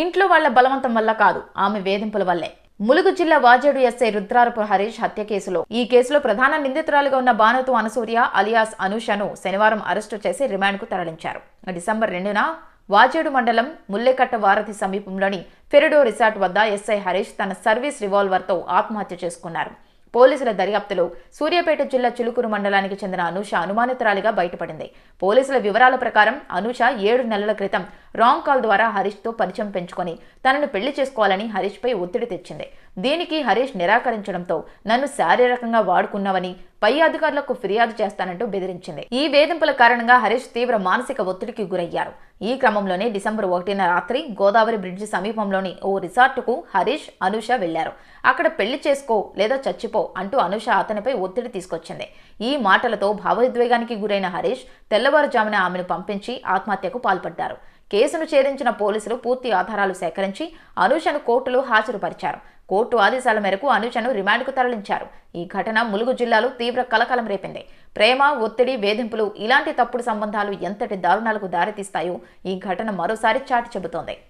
ఇంట్లో వాళ్ళ బలవంతం వల్ల కాదు ఆమె వేధింపుల వల్లే. ములుగు జిల్లా వాజేడు ఎస్ఐ రుద్రారపు హరీష్ హత్య కేసులో. ఈ కేసులో ప్రధాన నిందితురాలుగా ఉన్న బానుతు అనసూర్య అలియాస్ అనూషను శనివారం అరెస్టు చేసి రిమాండ్కు తరలించారు. డిసెంబర్ రెండున వాజేడు మండలం ముల్లెకట్ట వారధి సమీపంలోని ఫెరిడో రిసార్ట్ వద్ద ఎస్ఐ హరీష్ తన సర్వీస్ రివాల్వర్తో ఆత్మహత్య చేసుకున్నారు. పోలీసుల దర్యాప్తులో సూర్యాపేట జిల్లా చిలుకూరు మండలానికి చెందిన అనూష అనుమానితురాలిగా బయటపడింది. పోలీసుల వివరాల ప్రకారం అనూష ఏడు నెలల క్రితం రాంగ్ కాల్ ద్వారా హరీష్తో పరిచయం పెంచుకొని తనను పెళ్ళి చేసుకోవాలని హరీష్పై ఒత్తిడి తెచ్చింది. దీనికి హరీష్ నిరాకరించడంతో నన్ను శారీరకంగా వాడుకున్నావని పై అధికారులకు ఫిర్యాదు చేస్తానంటూ బెదిరించింది. ఈ వేధింపుల కారణంగా హరీష్ తీవ్ర మానసిక ఒత్తిడికి గురయ్యారు. ఈ క్రమంలోనే డిసెంబర్ ఒకటిన రాత్రి గోదావరి బ్రిడ్జి సమీపంలోని ఓ రిసార్టుకు హరీష్ అనుష వెళ్ళారు అక్కడ పెళ్ళి చేసుకో లేదా చచ్చిపో అంటూ అనుష అతనిపై ఒత్తిడి తీసుకొచ్చింది. ఈ మాటలతో భావోద్వేగానికి గురైన హరీష్ తెల్లవారుజామున ఆమెను పంపించి ఆత్మహత్యకు పాల్పడ్డారు. కేసును ఛేదించిన పోలీసులు పూర్తి ఆధారాలు సేకరించి అనూషను కోర్టులో హాజరుపరిచారు. కోర్టు ఆదేశాల మేరకు అనూషను రిమాండ్కు తరలించారు. ఈ ఘటన ములుగు జిల్లాలో తీవ్ర కలకలం రేపింది. ప్రేమ ఒత్తిడి వేధింపులు ఇలాంటి తప్పుడు సంబంధాలు ఎంతటి దారుణాలకు దారితీస్తాయో ఈ ఘటన మరోసారి చాటి చెబుతోంది.